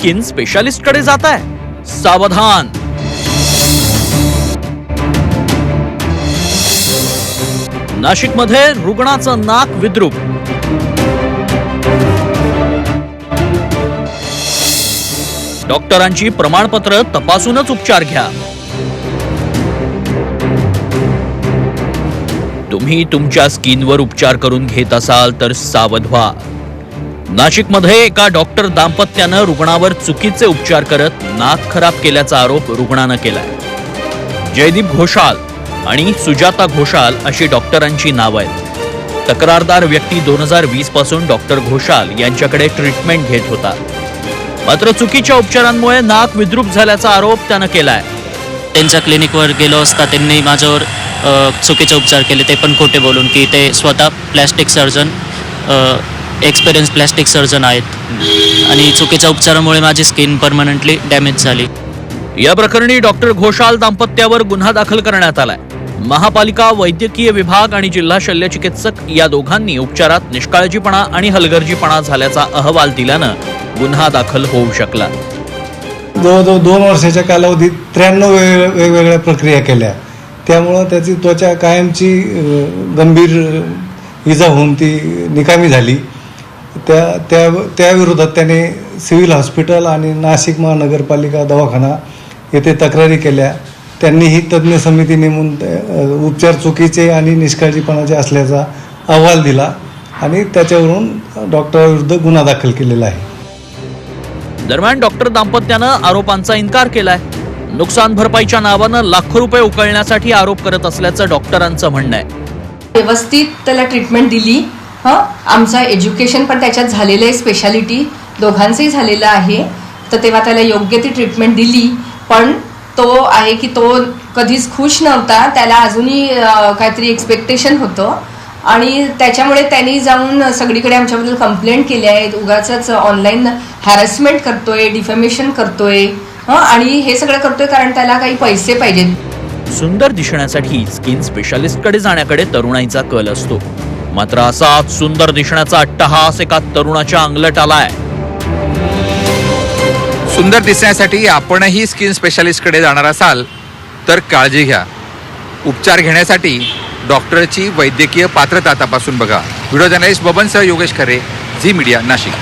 Skin स्पेशालिस्टकडे जात आहे सावधान. नाशिकमध्ये रुग्णाचं नाक विद्रूप. डॉक्टरांची प्रमाणपत्र तपासूनच उपचार घ्या. तुम्ही तुमच्या स्किनवर उपचार करून घेत असाल तर सावध व्हा. नाशिकमध्ये एका डॉक्टर दाम्पत्यानं रुग्णावर चुकीचे उपचार करत नाक खराब केल्याचा आरोप रुग्णानं केलाय. जयदीप घोषाल आणि सुजाता घोषाल अशी डॉक्टरांची नावं आहेत. तक्रारदार व्यक्ती दोन हजार वीसपासून डॉक्टर घोषाल यांच्याकडे ट्रीटमेंट घेत होता. मात्र चुकीच्या उपचारांमुळे नाक विद्रूप झाल्याचा आरोप त्यानं केलाय. त्यांच्या क्लिनिकवर गेलो असता त्यांनी माझ्यावर चुकीचे उपचार केले ते पण खोटे बोलून की ते स्वतः plastic surgeon experience plastic surgeon आहेत. आणि चुकीच्या उपचारामुळे माझी स्किन परमनंटली डॅमेज झाली. या प्रकरणी डॉक्टर घोषाल दाम्पत्यावर गुन्हा दाखल करण्यात आलाय. महापालिका वैद्यकीय विभाग आणि जिल्हा शल्यचिकित्सक या दोघांनी उपचारात निष्काळजीपणा आणि हलगर्जीपणा झाल्याचा अहवाल दिल्यानं गुन्हा दाखल होऊ शकला. जवळजवळ दोन वर्षाच्या कालावधीत त्र्याण्णव वेग वेगवेगळ्या प्रक्रिया केल्या. त्यामुळं त्याची त्वचा कायमची गंभीर इजा होऊन ती निकामी झाली. त्या त्या त्याविरोधात त्याने सिव्हिल हॉस्पिटल आणि नाशिक महानगरपालिका दवाखाना येथे तक्रारी केल्या. त्यांनीही तज्ज्ञ समिती नेमून उपचार चुकीचे आणि निष्काळजीपणाचे असल्याचा अहवाल दिला आणि त्याच्यावरून डॉक्टराविरुद्ध गुन्हा दाखल केलेला आहे. दरम्यान डॉक्टर दाम्पत्यानं आरोपांचा इन्कार केलाय. नुकसान भरपाईच्या नावानं लाखो रुपये उकळण्यासाठी आरोप करत असल्याचं डॉक्टरांचं म्हणणं आहे. व्यवस्थित त्याला ट्रीटमेंट दिली. हं? आमचं एज्युकेशन पण त्याच्यात झालेलं आहे स्पेशालिटी दोघांचंही झालेलं आहे. तर तेव्हा त्याला योग्य ती ट्रीटमेंट दिली. पण तो आहे की तो कधीच खुश नव्हता. त्याला अजूनही काहीतरी एक्सपेक्टेशन होतं. आणि त्याच्यामुळे त्यांनी जाऊन सगळीकडे आमच्याबद्दल कंप्लेंट केल्या आहेत. उगाच ऑनलाईन हॅरसमेंट करतोय डिफेमेशन करतोय. हं? आणि हे सगळं करतोय कारण त्याला काही पैसे पाहिजेत. सुंदर दिसण्यासाठी स्किन स्पेशालिस्टकडे जाण्याकडे तरुणाईचा कल असतो. मात्र असाच सुंदर दिसण्याचा अट्टहास एका तरुणाच्या अंगलट आलाय. सुंदर दिसण्यासाठी आपणही स्किन स्पेशालिस्टकडे जाणार असाल तर काळजी घ्या. उपचार घेण्यासाठी डॉक्टरची वैद्यकीय पात्रता तपासून बघा. व्हिडिओ जर्नलिस्ट बबनसह योगेश खरे झी मीडिया नाशिक.